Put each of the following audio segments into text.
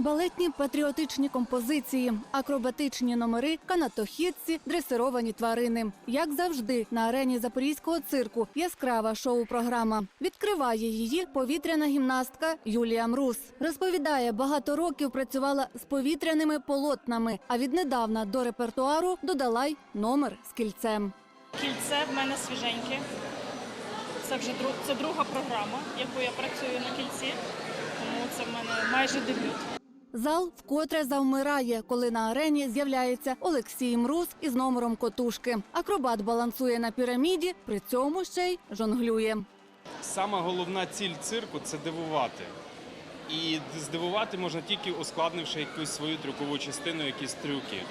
Балетні патріотичні композиції, акробатичні номери, канатохідці, дресировані тварини. Як завжди, на арені запорізького цирку яскрава шоу-програма. Відкриває її повітряна гімнастка Юлія Мрус. Розповідає, багато років працювала з повітряними полотнами, а віднедавна до репертуару додала й номер з кільцем. Кільце в мене свіженьке. Це вже друг, це друга програма, яку я працюю на кільці. Тому це в мене майже дебют. Зал вкотре завмирає, коли на арені з'являється Олексій Мрус із номером котушки. Акробат балансує на піраміді, при цьому ще й жонглює. Сама головна ціль цирку це дивувати. І здивувати можна тільки ускладнивши якусь свою трюкову частину, якісь трюки.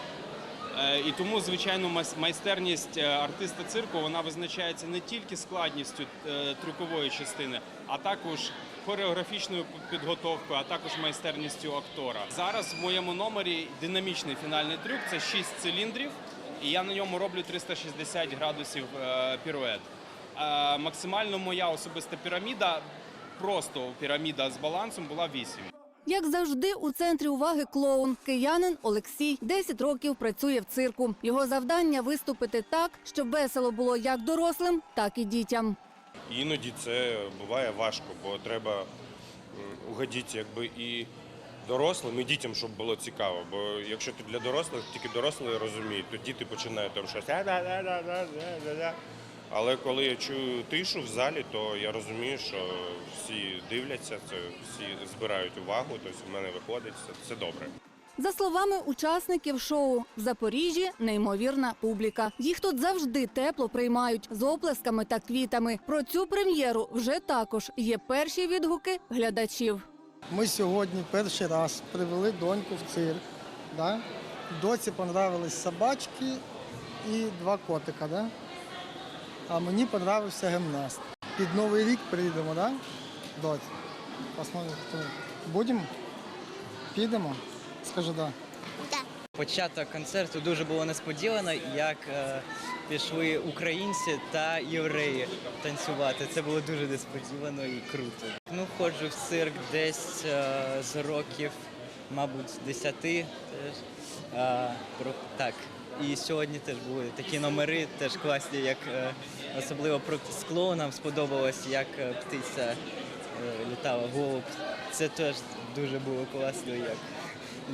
Е, І тому, звичайно, майстерність е, артиста цирку вона визначається не тільки складністю е, трюкової частини, а також хореографічною підготовкою, а також майстерністю актора. Зараз в моєму номері динамічний фінальний трюк це 6 циліндрів, і я на ньому роблю 360 градусів пірует. Максимально моя особиста піраміда, просто піраміда з балансом була 8. Як завжди, у центрі уваги клоун. Киянин Олексій 10 років працює в цирку. Його завдання виступити так, щоб весело було як дорослим, так і дітям. Іноді це буває важко, бо треба угодити якби і дорослим, і дітям, щоб було цікаво. Бо якщо ти для дорослих, тільки дорослі розуміють, то діти починають там щось. Але коли я чую тишу в залі, то я розумію, що всі дивляться, це всі збирають увагу, тобто в мене виходить, це, це добре. За словами учасників шоу, в Запоріжжі неймовірна публіка. Їх тут завжди тепло приймають з оплесками та квітами. Про цю прем'єру вже також є перші відгуки глядачів. Ми сьогодні перший раз привели доньку в цирк. Да? Доці понравились собачки і два котика. Да? А мені понравився гімнаст. Під Новий рік прийдемо, да? Доць. Посмотрим, хто. Будемо? Підемо? Скажи да. Початок концерту дуже було несподівано, як е, пішли українці та євреї танцювати. Це було дуже несподівано і круто. Ну, ходжу в цирк десь е, з років, мабуть, 10 теж. Е, про, так. І сьогодні теж були такі номери, теж класні, як е, особливо про з клоуном сподобалось, як е, птиця е, літала голуб. Це теж дуже було класно, як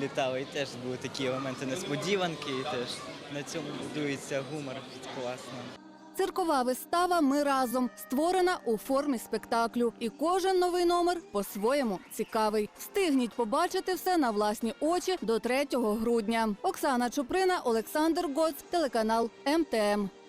літали. І теж були такі елементи несподіванки, і теж на цьому будується гумор класно. Циркова вистава Ми разом створена у формі спектаклю, і кожен новий номер по-своєму цікавий. Встигніть побачити все на власні очі до 3 грудня. Оксана Чуприна, Олександр Гоц, телеканал МТМ.